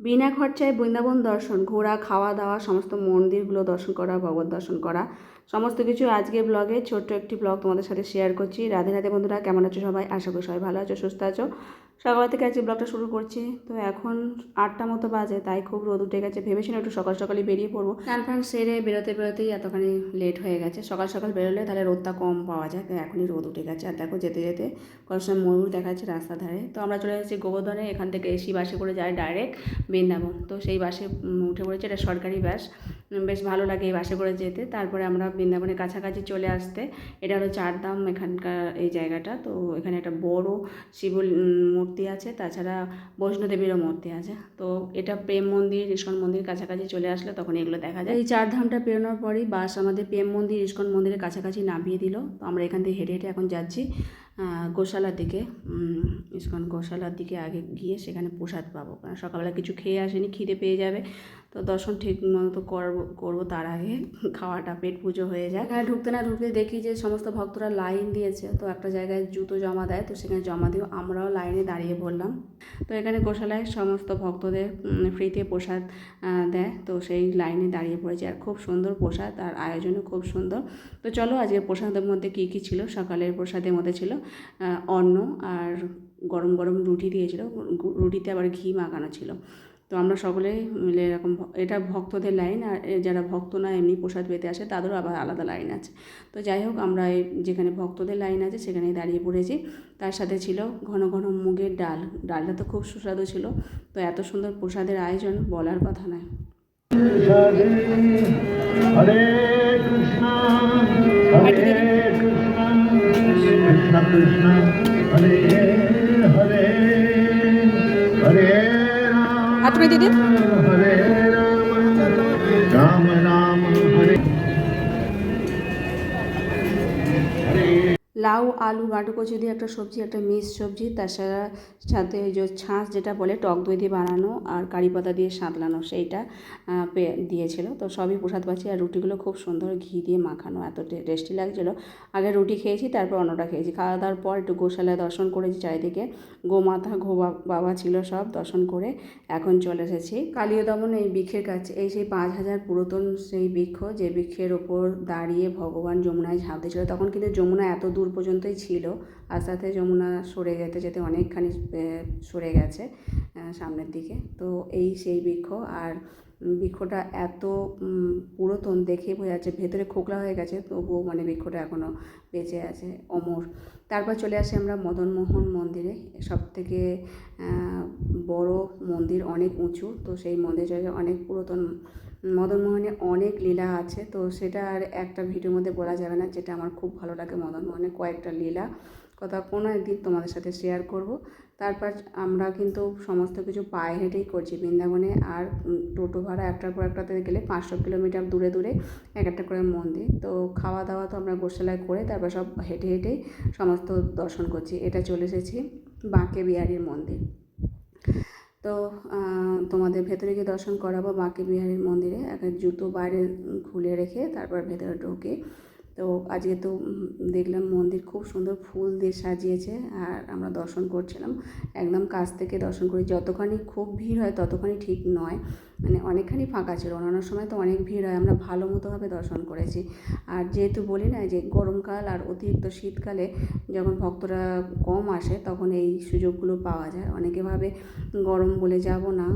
বিনা খরচায় বৃন্দাবন দর্শন, ঘোরা খাওয়া দাওয়া সমস্ত মন্দিরগুলো দর্শন করা, ভগবত দর্শন করা, সমস্ত কিছু আজকে ব্লগে ছোট্ট একটি ব্লগ তোমাদের সাথে শেয়ার করছি। রাধে রাধে বন্ধুরা, কেমন আছো সবাই? আশা করি সবাই ভালো আছো, সুস্থ আছো। সকাল থেকে আজকে ব্লগটা শুরু করছি। তো এখন আটটা মতো বাজে, তাই খুব রোদ উঠে গেছে। ভেবেছিলাম একটু সকাল সকালই বেরিয়ে পড়ব। স্নান ফান সেরে বেরোতে বেরোতেই এতখানি লেট হয়ে গেছে। সকাল সকাল বেরোলে তাহলে রোদটা কম পাওয়া যায়, তো এখনই রোদ উঠে গেছে। আর দেখো যেতে যেতে কোনো সময় ময়ূর দেখা যাচ্ছে রাস্তার ধারে। তো আমরা চলে এসেছি গোবর্ধনে, এখান থেকে এসি বাসে করে যাই ডাইরেক্ট বৃন্দাবন। তো সেই বাসে উঠে পড়েছে, এটা সরকারি বাস। বেশ ভালো লাগে এই বাসে করে যেতে। তারপরে আমরা বৃন্দাবনের কাছাকাছি চলে আসতে। এটা হলো চারধাম এখানকার এই জায়গাটা। তো এখানে একটা বড় শিব মূর্তি আছে, তাছাড়া বৈষ্ণোদেবীরও মূর্তি আছে। তো এটা প্রেম মন্দির, ইস্কন মন্দির কাছাকাছি চলে আসলে তখন এগুলো দেখা যায়। এই চারধামটা পেরোনোর পরই বাস আমাদের প্রেম মন্দির, ইস্কন মন্দিরের কাছাকাছি নামিয়ে দিল। তো আমরা এখান থেকে হেঁটে হেঁটে এখন যাচ্ছি। গোশালার দিকে ইস্কন গোশালার দিকে আগে গিয়ে সেখানে প্রসাদ পাবো। কারণ সকালবেলা কিছু খেয়ে আসেনি, খিদে পেয়ে যাবে। তো দর্শন ঠিক মতো করব করব তার আগে। খাওয়াটা পেট পুজো হয়ে যায় এখানে ঢুকতে না ঢুকতে দেখি যে সমস্ত ভক্তরা লাইন দিয়েছে। তো একটা জায়গায় জুতো জমা দেয়, তো সেখানে জমা দিও আমরাও লাইনে দাঁড়িয়ে পড়লাম তো এখানে গোশালায় সমস্ত ভক্তদের ফ্রিতে প্রসাদ দেয়। তো সেই লাইনে দাঁড়িয়ে পড়েছে। আর খুব সুন্দর প্রসাদ, আর আয়োজনও খুব সুন্দর। তো চলো আজকে প্রসাদের মধ্যে কী কী ছিল? সকালের প্রসাদের মধ্যে ছিল অন্ন আর গরম গরম রুটি দিয়েছিল। রুটিতে আবার ঘি মাখানো ছিল। তো আমরা সকলে মিলে এরকম এটা ভক্তদের লাইন আর যারা ভক্ত না এমনি প্রসাদ পেতে আসে তাদেরও আবার আলাদা লাইন আছে। তো যাই হোক আমরা যেখানে ভক্তদের লাইন আছে সেখানেই দাঁড়িয়ে পড়েছি। তার সাথে ছিল ঘন ঘন মুগের ডাল। ডালটা তো খুব সুস্বাদু ছিল। তো এত সুন্দর প্রসাদের আয়োজন বলার কথা নয়। হরে কৃষ্ণ। কৃষ্ণ হরে হরে হরে রাম দিদি আলু, গাঁটো কচু দিয়ে একটা সবজি, একটা মিক্স সবজি, তাছাড়া সাথে ওই যে ছাঁচ যেটা বলে, টক দই দিয়ে বানানো আর কারি পাতা দিয়ে সাঁতলানো, সেইটা দিয়েছিল। তো সবই প্রসাদ পাচ্ছি আর রুটিগুলো খুব সুন্দর ঘি দিয়ে মাখানো, এত টেস্টি লাগছিল। আগে রুটি খেয়েছি, তারপর অন্যটা খেয়েছি। খাওয়া দাওয়ার পর একটু গোশালায় দর্শন করেছি চারিদিকে। গোমাতা গো বাবা ছিল সব দর্শন করে এখন চলে এসেছি। কালীয় দমন এই বৃক্ষের কাছে এই সেই পাঁচ হাজার পুরাতন সেই বৃক্ষ যে বৃক্ষের ওপর দাঁড়িয়ে ভগবান যমুনায় ঝাঁপ দিয়েছিল, তখন কিন্তু যমুনা এত দূর পর্যন্তই ছিল। আস্তে আস্তে যমুনা সরে যেতে যেতে অনেকখানি সরে গেছে সামনের দিকে। তো এই সেই বৃক্ষ, আর বৃক্ষটা এত পুরাতন দেখে বোঝা যাচ্ছে ভেতরে খোকলা হয়ে গেছে, তবুও মানে বৃক্ষটা এখনও বেঁচে আছে, অমর। তারপর চলে আসি আমরা মদনমোহন মন্দিরে। সব থেকে বড় মন্দির অনেক উঁচু, তো সেই মন্দিরে অনেক পুরাতন মদনমোহনে অনেক লীলা আছে, তো সেটা আর একটা ভিডিওর মধ্যে বলা যাবে না, যেটা আমার খুব ভালো লাগে মদনমোহনে কয়েকটা লীলা। কথা কোনো একদিন তোমাদের সাথে শেয়ার করব। তারপর আমরা কিন্তু সমস্ত কিছু পায়ে হেঁটেই করছি, বৃন্দাবনে আর টোটো ভাড়া একটার পর একটাতে গেলে পাঁচশো কিলোমিটার দূরে দূরে এক একটা করে মন্দির। তো খাওয়া দাওয়া তো আমরা গোশালায় করে তারপর সব হেঁটে হেঁটেই সমস্ত দর্শন করছি। এটা চলে এসেছি বাঁকে বিহারীর মন্দির। তো তোমাদের ভেতরে গিয়ে দর্শন করাবো বাঁকে বিহারের মন্দিরে। একটা জুতো বাইরে খুলে রেখে তারপর ভেতরে ঢোকে। তো আজকে তো দেখলাম মন্দির খুব সুন্দর ফুল দিয়ে সাজিয়েছে আর আমরা দর্শন করছিলাম। একদম কাছ থেকে দর্শন করি। যতখানি খুব ভিড় হয় ততখানি ঠিক নয়। মানে অনেকখানি ফাঁকা ছিল। অন্যান্য সময় তো অনেক ভিড় হয়, আমরা ভালো মতোভাবে দর্শন করেছি। আর যেহেতু বলি না যে গরমকাল আর অতিরিক্ত শীতকালে যখন ভক্তরা কম আসে, তখন এই সুযোগগুলো পাওয়া যায়। অনেকে ভাবে গরম বলে যাব না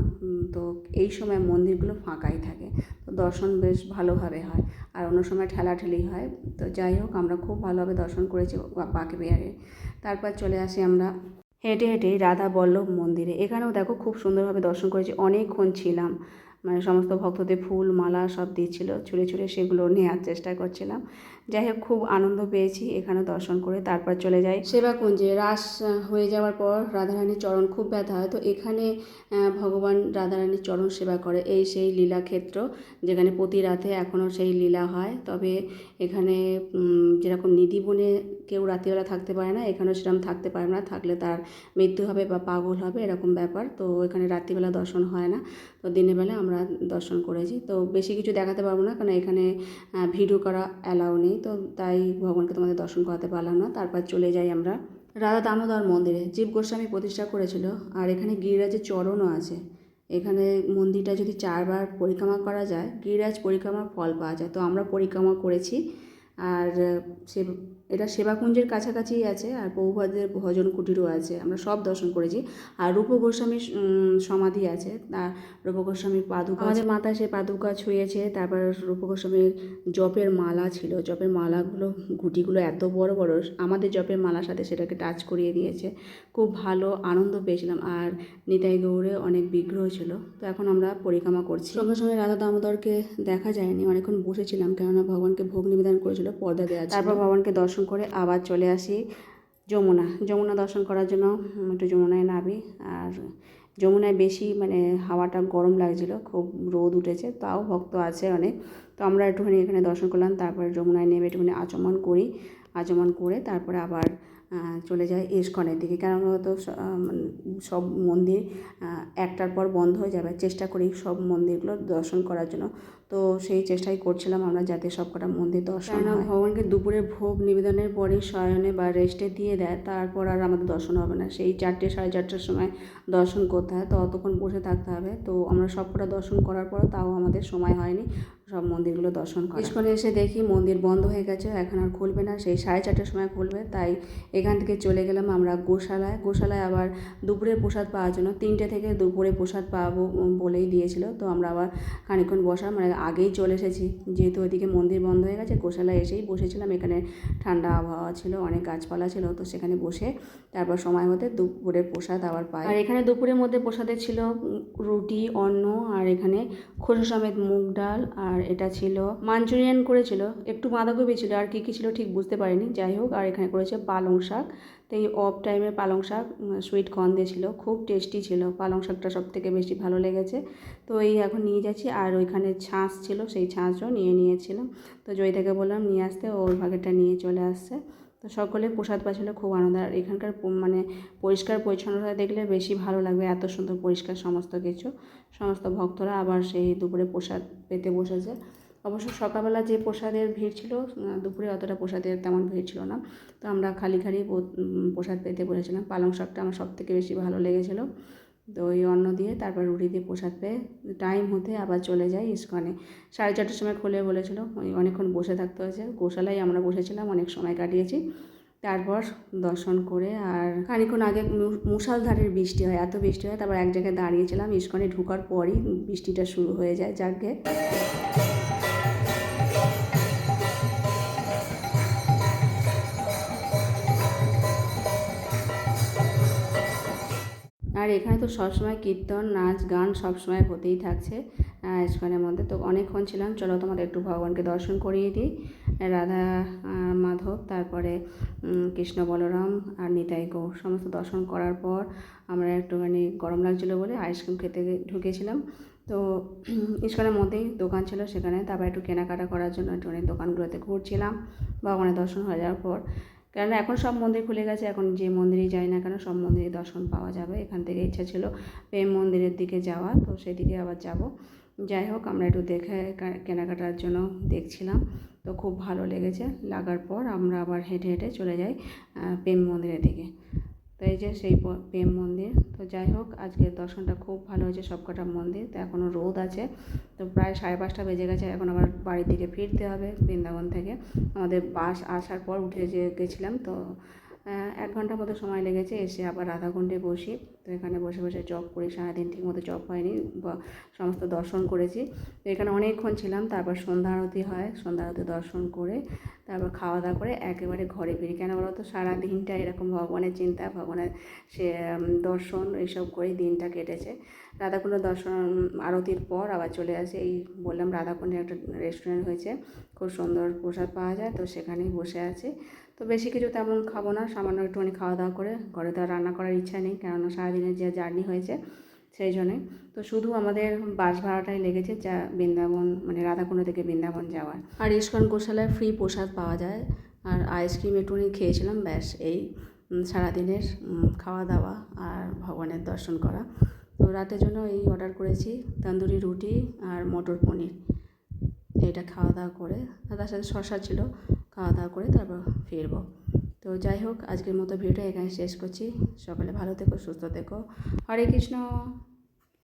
তো এই সময় মন্দিরগুলো ফাঁকাই থাকে। তো দর্শন বেশ ভালোভাবে হয়। আর অন্য সময় ঠেলাঠেলি হয়। তো যাই হোক, আমরা খুব ভালোভাবে দর্শন করেছি বাঁকে বিহারে। তারপর চলে আসি আমরা হেঁটে হেঁটে রাধা বল্লভ মন্দিরে। এখানেও দেখো খুব সুন্দরভাবে দর্শন করেছি। অনেকক্ষণ ছিলাম। মানে সমস্ত ভক্তদের ফুল, মালা সব দিচ্ছিল। ছুঁড়ে ছুঁড়ে সেগুলো নেওয়ার চেষ্টা করছিলাম। যাই হোক, খুব আনন্দ পেয়েছি এখানে দর্শন করে, তারপর চলে যাই সেবা সেবাকুঞ্জে। রাস হয়ে যাওয়ার পর রাধারানীর চরণ খুব ব্যথা হয়, তো এখানে ভগবান রাধারানীর চরণ সেবা করে। এই সেই লীলাক্ষেত্র যেখানে প্রতি রাতে এখনও সেই লীলা হয়। তবে এখানে যেরকম নিধিবনে কেউ রাত্রিবেলা থাকতে পারে না, এখানেও সেরকম থাকতে পারে না। থাকলে তার মৃত্যু হবে বা পাগল হবে, এরকম ব্যাপার। তো এখানে রাত্রিবেলা দর্শন হয় না। তো দিনের বেলা আমরা দর্শন করেছি। তো বেশি কিছু দেখাতে পারব না, কারণ এখানে ভিডিও করা অ্যালাউ নেই। তো তাই ভগবানকে তোমাদের দর্শন করাতে পারলাম না। তারপর চলে যাই আমরা রাধা দামোদর মন্দিরে। জীব গোস্বামী প্রতিষ্ঠা করেছিল, আর এখানে গিরিরাজের চরণও আছে। এখানে মন্দিরটা যদি চারবার পরিক্রমা করা যায়, গিরিরাজ পরিক্রমার ফল পাওয়া যায়। তো আমরা পরিক্রমা করেছি, আর সে এটা সেবাকুঞ্জের কাছাকাছিই আছে আর প্রভুপাদের ভজন কুটিরও আছে। আমরা সব দর্শন করেছি। আর রূপ গোস্বামীর সমাধি আছে। আর রূপ গোস্বামীর পাদুকা আমাদের মাথায় সে পাদুকা ছুঁয়েছে। তারপর রূপ গোস্বামীর জপের মালা ছিল। জপের মালাগুলো গুটিগুলো এত বড় বড় আমাদের জপের মালার সাথে সেটাকে টাচ করিয়ে দিয়েছে। খুব ভালো আনন্দ পেয়েছিলাম। আর নিতাই গৌড়ে অনেক বিগ্রহ ছিল। তো এখন আমরা পরিক্রমা করছি। সঙ্গে সঙ্গে রাধা দামোদরকে দেখা যায়নি। অনেকক্ষণ বসেছিলাম। কেননা ভগবানকে ভোগ নিবেদন করেছিল পর্দা দেওয়া তারপর ভগবানকে দর্শন করে আবার চলে আসি যমুনা। যমুনা দর্শন করার জন্য একটু যমুনায় নামি। আর যমুনায় বেশি মানে হাওয়াটা গরম লাগছিল, খুব রোদ উঠেছে, তাও ভক্ত আছে অনেক। তো আমরা একটুখানি এখানে দর্শন করলাম, তারপরে যমুনায় নেমে একটুখানি আচমন করি। আচমন করে তারপরে আবার চলে যায় ইস্কনের দিকে। কারণ হয়তো সব মন্দির একটার পর বন্ধ হয়ে যাবে। চেষ্টা করি সব মন্দিরগুলো দর্শন করার জন্য। তো সেই চেষ্টাই করছিলাম আমরা যাতে সব কটা মন্দির দর্শন হয়। ভগবানকে দুপুরে ভোগ নিবেদনের পরে শয়নে বা রেস্টে দিয়ে দেয় তারপর আর আমাদের দর্শন হবে না। সেই চারটে সাড়ে চারটের সময় দর্শন করতে হয় তো অতক্ষণ বসে থাকতে হবে। তো আমরা সব কটা দর্শন করার পর তাও আমাদের সময় হয়নি সব মন্দিরগুলো দর্শন করা ইস্কনে এসে দেখি মন্দির বন্ধ হয়ে গেছে এখন আর খুলবে না। সেই সাড়ে চারটের সময় খুলবে তাই এখান থেকে চলে গেলাম আমরা গোশালায়। গোশালায় আবার দুপুরে প্রসাদ পাওয়ার জন্য তিনটে থেকে দুপুরে প্রসাদ পাবো বলেই দিয়েছিল। তো আমরা আবার খানিক্ষণ বসা মানে আগেই চলে এসেছি। যেহেতু ওইদিকে মন্দির বন্ধ হয়ে গেছে, গোশালায় এসেই বসেছিলাম। এখানে ঠান্ডা আবহাওয়া ছিল, অনেক গাছপালা ছিল, তো সেখানে বসে তারপর সময় হতে দুপুরে প্রসাদ আবার পাই। আর এখানে দুপুরের মধ্যে প্রসাদে ছিল রুটি, অন্ন, আর এখানে খোসা সমেত মুগ ডাল, আর এটা ছিল মাঞ্চুরিয়ান করেছিল। একটু বাঁধাকপি ছিল, আর কী কী ছিল ঠিক বুঝতে পারিনি। যাই হোক, আর এখানে করেছে পালং শাক। তো এই অফ টাইমে পালং শাক সুইট গন্ধে ছিল, খুব টেস্টি ছিল। পালং শাকটা সব থেকে বেশি ভালো লেগেছে। তো এই এখন নিয়ে যাচ্ছি, আর ওইখানে ছাঁচ ছিল, সেই ছাঁচও নিয়ে নিয়েছিলাম। তো জয়িতাকে বললাম, নিয়ে আসতে ওর ভাগেরটা নিয়ে চলে আসছে। তো সকলে প্রসাদ পাচ্ছিল, খুব আনন্দ। আর এখানকার মানে পরিষ্কার পরিচ্ছন্নতা দেখলে বেশি ভালো লাগবে, এত সুন্দর পরিষ্কার সমস্ত কিছু। সমস্ত ভক্তরা আবার সেই দুপুরে প্রসাদ পেতে বসেছে। অবশ্য সকালবেলা যে প্রসাদের ভিড় ছিল দুপুরে অতটা প্রসাদের তেমন ভিড় ছিল না। তো আমরা খালি খালি প্রসাদ পেতে বসেছিলাম পালং শাকটা আমার সব থেকে বেশি ভালো লেগেছিলো। তো ওই অন্ন দিয়ে তারপর রুটি দিয়ে প্রসাদ পেয়ে টাইম হতে আবার চলে যাই ইস্কনে। সাড়ে চারটের সময় খুলে বলেছিল, ওই অনেকক্ষণ বসে থাকতে হয়েছে। গোশালায় আমরা বসেছিলাম, অনেক সময় কাটিয়েছি। তারপর দর্শন করে আর খানিক্ষণ আগে মু- মুষালধারের বৃষ্টি হয়, এত বৃষ্টি হয়, তারপর এক জায়গায় দাঁড়িয়েছিলাম। ইস্কনে ঢোকার পরই বৃষ্টিটা শুরু হয়ে যায়, যাকে আর এখানে তো সবসময় কীর্তন, নাচ, গান সবসময় হতেই থাকছে ইস্কনের মধ্যে। তো অনেকক্ষণ ছিলাম, চলো তোমাদের একটু ভগবানকে দর্শন করিয়ে দিই। রাধা মাধব, তারপরে কৃষ্ণ বলরাম আর নিতাই গৌর। সমস্ত দর্শন করার পর আমরা একটুখানি গরম লাগছিল বলে আইসক্রিম খেতে ঢুকেছিলাম। তো ইস্কনের মধ্যেই দোকান ছিল সেখানে। তারপর একটু কেনাকাটা করার জন্য একটুখানি দোকানগুলোতে ঘুরছিলাম। ভগবানের দর্শন হয়ে যাওয়ার পর কেননা এখন সব মন্দির খুলে গেছে, এখন যে মন্দিরে যায় না কেন সব মন্দিরে দর্শন পাওয়া যাবে। এখান থেকে ইচ্ছা ছিল প্রেম মন্দিরের দিকে যাওয়া, তো সেদিকে আবার যাব। যাই হোক, আমরা একটু দেখে কেনাকাটার জন্য দেখছিলাম, তো খুব ভালো লেগেছে। লাগার পর আমরা আবার হেঁটে হেঁটে চলে যাই প্রেম মন্দিরের দিকে। তো এই যে সেই প্রেম মন্দির। তো যাই হোক আজকের দর্শনটা খুব ভালো হয়েছে সবকটা মন্দির। তো এখনও রোদ আছে। তো প্রায় সাড়ে পাঁচটা বেজে গেছে। এখন আবার বাড়ির দিকে ফিরতে হবে বৃন্দাবন থেকে। আমাদের বাস আসার পর উঠে যে গেছিলাম, তো এক ঘণ্টার মতো সময় লেগেছে। এসে আবার রাধাকুণ্ডে বসি। তো এখানে বসে বসে জব করি। সারাদিন ঠিক মতো জব হয়নি, বা সমস্ত দর্শন করেছি। তো এখানে অনেকক্ষণ ছিলাম। তারপর সন্ধ্যা আরতি হয়। সন্ধ্যা আরতি দর্শন করে তারপর খাওয়া দাওয়া করে একেবারে ঘরে ফিরি। কেন বলো তো? সারা দিনটা এরকম ভগবানের চিন্তা, ভগবানের সে দর্শন এইসব করেই দিনটা কেটেছে। রাধাকুণ্ড দর্শন আরতির পর আবার চলে আসে। এই বললাম রাধাকুণ্ডে একটা রেস্টুরেন্ট হয়েছে। খুব সুন্দর প্রসাদ পাওয়া যায়, তো সেখানেই বসে আছি। তো বেশি কিছু তেমন খাব না। সামান্য একটুখানি খাওয়া দাওয়া করে ঘরে তো রান্না করার ইচ্ছা নেই, কেননা সারাদিনের যে জার্নি হয়েছে সেই জন্যে। তো শুধু আমাদের বাস ভাড়াটাই লেগেছে যা বৃন্দাবন মানে রাধাকুণ্ড থেকে বৃন্দাবন যাওয়ার। আর ইস্কন গোশালায় ফ্রি প্রসাদ পাওয়া যায়। আর আইসক্রিম একটুখানি খেয়েছিলাম, ব্যাস এই সারাদিনের খাওয়া দাওয়া আর ভগবানের দর্শন করা। তো রাতের জন্য এই অর্ডার করেছি, তন্দুরি রুটি আর মটর পনির। এটা খাওয়া দাওয়া করে তার সাথে শশা ছিল, খাওয়া দাওয়া করে তারপর ফিরবো। তো যাই হোক, আজকের মতো ভিডিওটা এখানে শেষ করছি। সকলে ভালো থেকো, সুস্থ থেকো। হরে কৃষ্ণ।